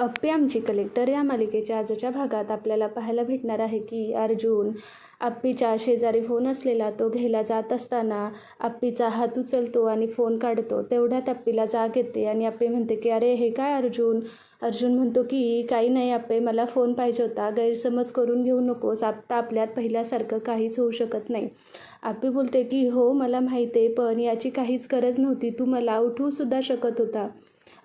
अप्पी आमची कलेक्टर या मालिकेच्या आजच्या भागात आपल्याला पाहायला भेटणार आहे की अर्जुन आप्पीच्या शेजारी फोन असलेला तो घ्यायला जात असताना आप्पीचा हात उचलतो आणि फोन काढतो. तेवढ्यात अप्पीला जाग येते आणि आप्पी म्हणते की अरे हे काय अर्जुन? अर्जुन म्हणतो की काही नाही आप्पे मला फोन पाहिजे होता. गैरसमज करून घेऊ नकोस. आत्ता आपल्यात पहिल्यासारखं काहीच होऊ शकत नाही. आप्पी बोलते की हो मला माहीत आहे पण याची काहीच गरज नव्हती. तू मला उठवूसुद्धा शकत होता.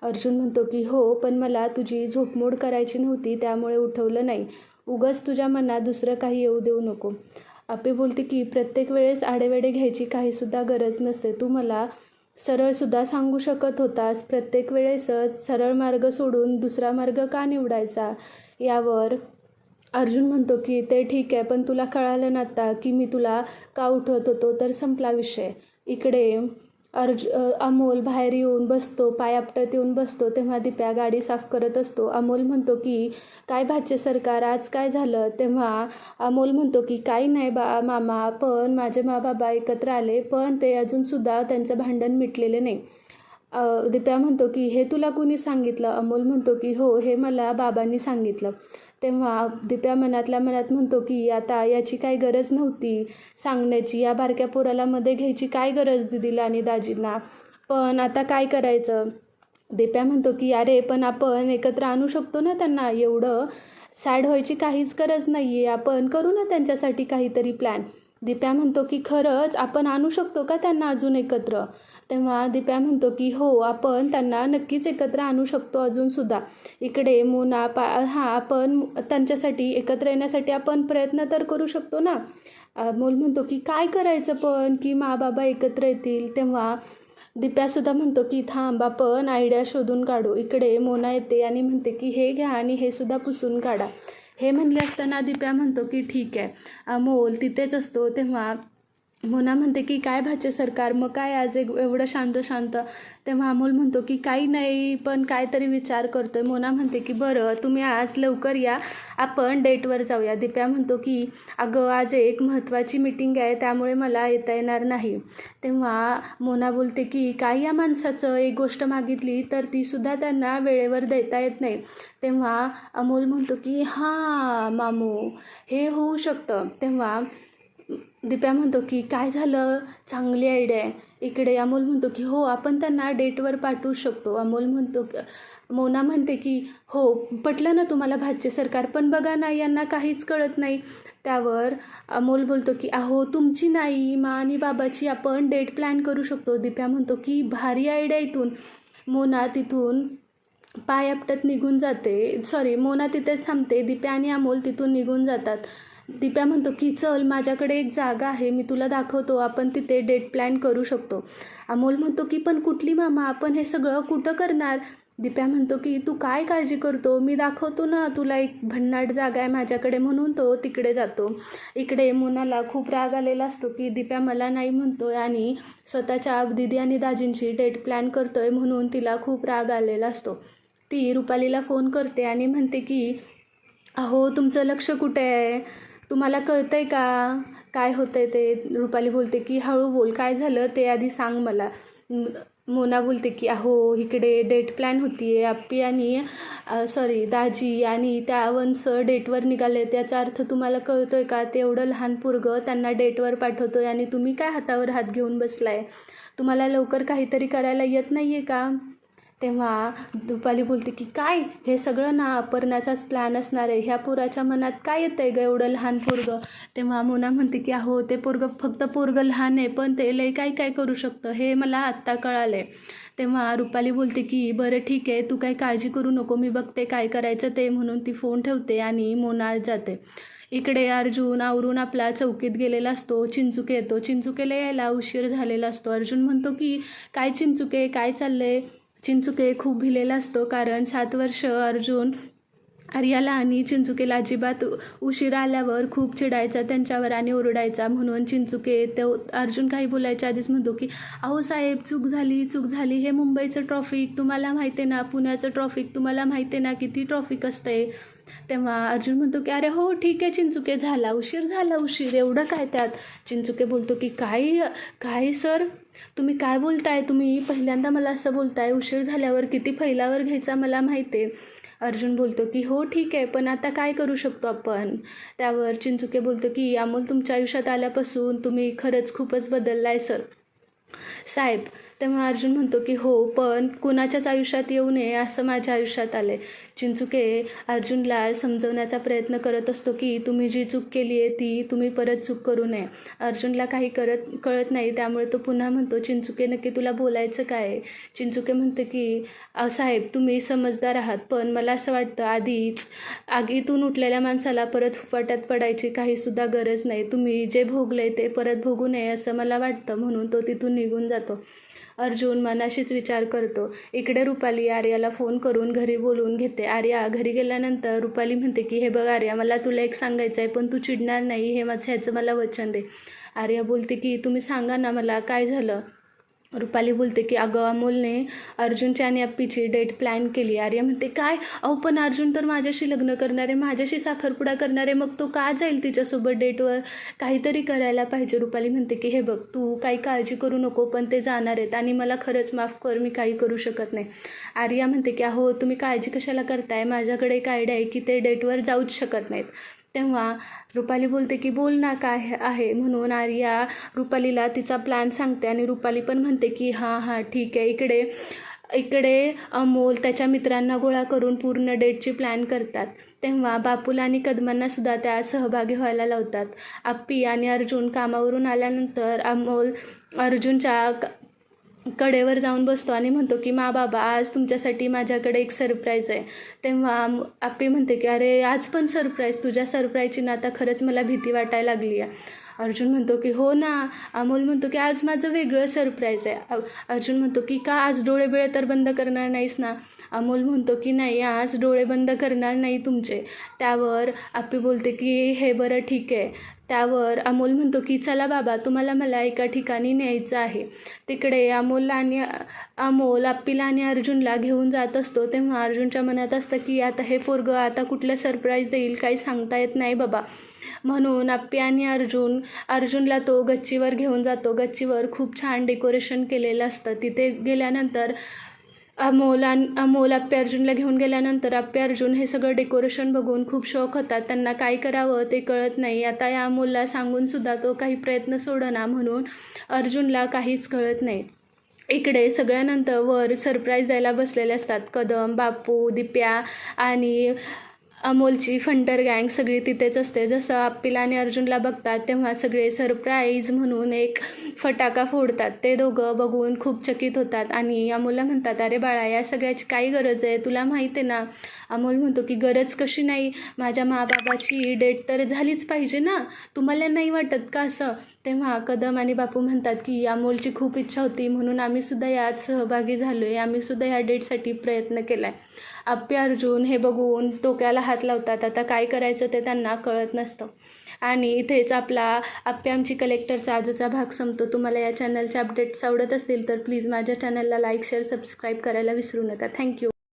अर्जुन म्हणतो की हो पण मला तुझी झोपमोड करायची नव्हती त्यामुळे उठवलं नाही. उगाच तुझ्या मनात दुसरं काही येऊ देऊ नको. आपे बोलते की प्रत्येक वेळेस आडेवेडे घ्यायची काहीसुद्धा गरज नसते. तू मला सरळसुद्धा सांगू शकत होतास. प्रत्येक वेळेसच सरळ मार्ग सोडून दुसरा मार्ग का निवडायचा? यावर अर्जुन म्हणतो की ते ठीक आहे पण तुला कळालं ना आता की मी तुला का उठवत होतो? तर संपला विषय. इकडे अर्ज अमोल बाहेर येऊन बसतो पाय आपटत येऊन बसतो तेव्हा दिप्या गाडी साफ करत असतो. अमोल म्हणतो की काय भाचे सरकार आज काय झालं? तेव्हा अमोल म्हणतो की काही नाही बा मामा पण माझे मा बाबा एकत्र आले पण ते अजूनसुद्धा त्यांचं भांडण मिटलेले नाही. दिप्या म्हणतो की हे तुला कुणी सांगितलं? अमोल म्हणतो की हो हे मला बाबांनी सांगितलं. तेव्हा दिप्या मनातल्या मनात म्हणतो की आता याची काही गरज नव्हती. सांगण्याची या बारक्या पोराला मध्ये घ्यायची काय गरज दिदीला आणि दाजींना? पण आता काय करायचं? दिप्या म्हणतो की अरे पण आपण एकत्र आणू शकतो ना त्यांना? एवढं सॅड व्हायची काहीच गरज नाही आहे आपण करू ना त्यांच्यासाठी काहीतरी प्लॅन. दिप्या म्हणतो की खरंच आपण आणू शकतो का त्यांना अजून एकत्र? तेव्हा दिप्या म्हणतो की हो आपण त्यांना नक्कीच एकत्र आणू शकतो अजूनसुद्धा इकडे मोना पा हां आपण त्यांच्यासाठी एकत्र येण्यासाठी आपण प्रयत्न तर करू शकतो ना? मोल म्हणतो की काय करायचं पण की मा बाबा एकत्र येतील. तेव्हा दिप्यासुद्धा म्हणतो की थांब आपण आयडिया शोधून काढू. इकडे मोना येते आणि म्हणते की हे घ्या आणि हे सुद्धा पुसून काढा. हे म्हणले असताना दिप्या म्हणतो की ठीक आहे. अमोल तिथेच असतो तेव्हा हो मोना म्हणते की काय भाचे सरकार मग काय आज एक एवढं शांत शांत. तेव्हा अमोल म्हणतो की काही नाही पण काहीतरी विचार करतोय. मोना म्हणते की बरं तुम्ही आज लवकर या. आपण डेटवर जाऊया. दिप्या म्हणतो की अगं आज एक महत्त्वाची मीटिंग आहे त्यामुळे मला येता येणार नाही. तेव्हा मोना बोलते की काय या माणसाचं एक गोष्ट मागितली तर तीसुद्धा त्यांना वेळेवर देता येत नाही. तेव्हा अमोल म्हणतो की हां मामू हे होऊ शकतं. तेव्हा दिप्या म्हणतो की काय झालं? चांगली आयडिया आहे. इकडे अमोल म्हणतो की हो आपण त्यांना डेटवर पाठवू शकतो. अमोल म्हणतो की मोना म्हणते की हो पटलं ना तुम्हाला भाजचे सरकार पण बघा ना यांना काहीच कळत नाही. त्यावर अमोल बोलतो की अहो तुमची नाही मा आणि बाबाची आपण डेट प्लॅन करू शकतो. दिप्या म्हणतो की भारी आयडिया इथून. मोना तिथून पाय आपटत निघून जाते. सॉरी मोना तिथेच थांबते. दिप्या आणि अमोल तिथून निघून जातात. दिप्या म्हणतो की चल माझ्याकडे एक जागा आहे मी तुला दाखवतो आपण तिथे डेट प्लॅन करू शकतो. अमोल म्हणतो की पण कुठली मामा आपण हे सगळं कुठं करणार? दिप्या म्हणतो की तू काय काळजी करतो? मी दाखवतो ना तुला एक भन्नाट जागा आहे माझ्याकडे म्हणून तो तिकडे जातो. इकडे मोनाला खूप राग आलेला असतो की दिप्या मला नाही म्हणतोय आणि स्वतःच्या दिदी आणि दाजींची डेट प्लॅन करतोय म्हणून तिला खूप राग आलेला असतो. ती रुपालीला फोन करते आणि म्हणते की अहो तुमचं लक्ष कुठे आहे? तुम्हाला कळतं आहे का? काय होतं आहे ते? रुपाली बोलते की हळू बोल काय झालं? ते आधी सांग मला. मोना बोलते की अहो इकडे डेट प्लॅन होती आहे आप्पी आणि सॉरी दाजी आणि त्या वंस डेटवर निघाले. त्याचा अर्थ तुम्हाला कळतो आहे का? ते एवढं लहान पोरगं त्यांना डेटवर पाठवतो आहे आणि तुम्ही काय हातावर हात घेऊन बसलाय? तुम्हाला लवकर काहीतरी करायला येत नाही आहे का? तेव्हा रुपाली बोलते की काय? हे सगळं ना अपर्णाचाच प्लॅन असणार आहे. ह्या पोराच्या मनात काय येतं आहे गं एवढं लहान पोरगं? तेव्हा मोना म्हणते की अहो ते पोरगं फक्त पोरगं लहान आहे पण ते लय काय काय करू शकतं? हे मला आत्ता कळालं आहे तेव्हा रुपाली बोलते की बरं ठीक आहे. तू काही काळजी करू नको. मी बघते काय करायचं ते म्हणून ती फोन ठेवते आणि मोना जाते. इकडे अर्जुन आवरून आपला चौकीत गेलेला असतो. चिंचुके येतो. चिंचुकेला यायला उशीर झालेला असतो. अर्जुन म्हणतो की काय चिंचुके? काय चाललंय? चिंचुके खूप भिलेला असतो कारण सात वर्ष अर्जुन आर्याला आणि चिंचुकेला अजिबात उशिरा आल्यावर खूप चिडायचा त्यांच्यावर आणि ओरडायचा. म्हणून चिंचुके तो अर्जुन काही बोलायच्या आधीच म्हणतो की अहो साहेब चूक झाली चूक झाली. हे मुंबईचं ट्रॉफिक तुम्हाला माहिती आहे ना? पुण्याचं ट्रॉफिक तुम्हाला माहिती आहे ना? किती ट्रॉफिक असतंय? तेव्हा अर्जुन म्हणतो की अरे हो ठीक आहे चिंचुके झाला. उशीर झाला उशीर. एवढं काय त्यात? चिंचुके बोलतो की काय काय सर. तुम्ही काय बोलताय? तुम्ही पहिल्यांदा मला असं बोलताय. उशीर झाल्यावर किती फैलावर घ्यायचा मला माहिती आहे. अर्जुन बोलतो की हो ठीक आहे पण आता काय करू शकतो आपण? त्यावर चिंचुके बोलतो की अमोल तुमच्या आयुष्यात आल्यापासून तुम्ही खरंच खूपच बदललाय सर. साहेब तेव्हा अर्जुन म्हणतो की हो पण कुणाच्याच आयुष्यात येऊ नये असं माझ्या आयुष्यात आले चिंचुके अर्जुनला समजवण्याचा प्रयत्न करत असतो की तुम्ही जी चूक केली आहे ती तुम्ही परत चूक करू नये. अर्जुनला काही करत कळत नाही त्यामुळे तो पुन्हा म्हणतो चिंचुके नक्की तुला बोलायचं काय? चिंचुके म्हणते की साहेब तुम्ही समजदार आहात पण मला असं वाटतं आधीच आगीतून उठलेल्या माणसाला परत फुफाट्यात पडायची काहीसुद्धा गरज नाही. तुम्ही जे भोगले ते परत भोगू नये असं मला वाटतं म्हणून तो तिथून निघून जातो. अर्जुन मनाशीच विचार करतो. इकडे रुपाली आर्याला फोन करून घरी बोलवून घेते. आर्या घरी गेल्यानंतर रुपाली म्हणते की हे बघ आर्या मला तुला एक सांगायचं आहे पण तू चिडणार नाही. हे माझं ह्याचं मला वचन दे. आर्या बोलते की तुम्ही सांगा ना मला काय झालं? रुपाली बोलते की अगं अमोलने अर्जुनच्या आणि अप्पीची डेट प्लॅन केली. आर्य म्हणते काय? अहो पण अर्जुन तर माझ्याशी लग्न करणार आहे माझ्याशी साखरपुडा करणार आहे मग तो का जाईल तिच्यासोबत डेटवर? काहीतरी करायला पाहिजे. रुपाली म्हणते की हे बघ तू काही काळजी करू नको पण ते जाणार आहेत आणि मला खरंच माफ कर मी काही करू शकत नाही. आर्या म्हणते की अहो तुम्ही काळजी कशाला करताय? माझ्याकडे एक आयडिया आहे की ते डेटवर जाऊच शकत नाहीत. तेव्हा रुपाली बोलते की बोल ना काय आहे? म्हणून आर्या रुपालीला तिचा प्लॅन सांगते आणि रुपाली पण म्हणते की हां हां ठीक आहे. इकडे इकडे अमोल त्याच्या मित्रांना गोळा करून पूर्ण डेटची प्लॅन करतात. तेव्हा बापूला आणि कदमांना सुद्धा त्यात सहभागी व्हायला लावतात. आप्पी आणि अर्जुन कामावरून आल्यानंतर अमोल अर्जुनच्या कडेवर जाऊन बसतो आणि म्हणतो की मा बाबा आज तुमच्यासाठी माझ्याकडे एक सरप्राईज आहे. तेव्हा म- आप्पी म्हणते की अरे आज पण सरप्राईज तुझ्या सरप्राईजची ना आता खरंच मला भीती वाटायला लागली आहे. अर्जुन म्हणतो की हो ना. अमोल म्हणतो की आज माझं वेगळं सरप्राईज आहे. अर्जुन म्हणतो की का आज डोळे बिळे तर बंद करणार नाहीस ना? अमोल म्हणतो की नाही आज डोळे बंद करणार नाही तुमचे. त्यावर आपी बोलते की हे बरं ठीक आहे. त्यावर अमोल म्हणतो की चला बाबा तुम्हाला मला एका ठिकाणी न्यायचं आहे. तिकडे अमोलला आणि अमोल आप्पीला आणि अर्जुनला घेऊन जात असतो. तेव्हा अर्जुनच्या मनात असतं की आता हे पोरगं आता कुठलं सरप्राईज देईल? काही सांगता येत नाही बाबा. म्हणून आप्पी आणि अर्जुन अर्जुनला तो गच्चीवर घेऊन जातो. गच्चीवर खूप छान डेकोरेशन केलेलं असतं. तिथे गेल्यानंतर अमोला अमोल आप्पे अर्जुनला घेऊन गेल्यानंतर आप्पे अर्जुन हे सगळं डेकोरेशन बघून खूप शौक होतात. त्यांना काय करावं ते कळत नाही. आता या अमोलला सांगून सुद्धा तो काही प्रयत्न सोडना म्हणून अर्जुनला काहीच कळत नाही. इकडे सगळ्यानंतर वर सरप्राईज द्यायला बसलेले असतात. कदम बापू दिप्या आणि अमोलची फंटर गँग सगळी तिथेच असते. जसं आप्पीला आणि अर्जुनला बघतात तेव्हा सगळे सरप्राईज म्हणून एक फटाका फोडतात. ते दोघं बघून खूप चकित होतात आणि अमोलला म्हणतात अरे बाळा या सगळ्याची काय गरज आहे. तुला माहिती आहे ना अमोल म्हणतो की गरज कशी नाही? माझ्या माबाबाची डेट तर झालीच पाहिजे ना. तुम्हाला नाही वाटत का असं? तेव्हा कदम आणि बापू म्हणतात की अमोलची खूप इच्छा होती म्हणून आम्ही सुद्धा यात सहभागी झालो आहे आम्ही सुद्धा या डेटसाठी प्रयत्न केला आहे आप्पे अर्जुन हे बघून टोक्याला हात लावतात. आता काय करायचं ते त्यांना कळत नसतं. आणि इथेच आपला आप्पे आमची कलेक्टरचा आजचा भाग संपतो. तुम्हाला या चॅनलचे अपडेट्स आवडत असतील तर प्लीज माझ्या चॅनलला लाईक शेअर सबस्क्राईब करायला विसरू नका. थँक्यू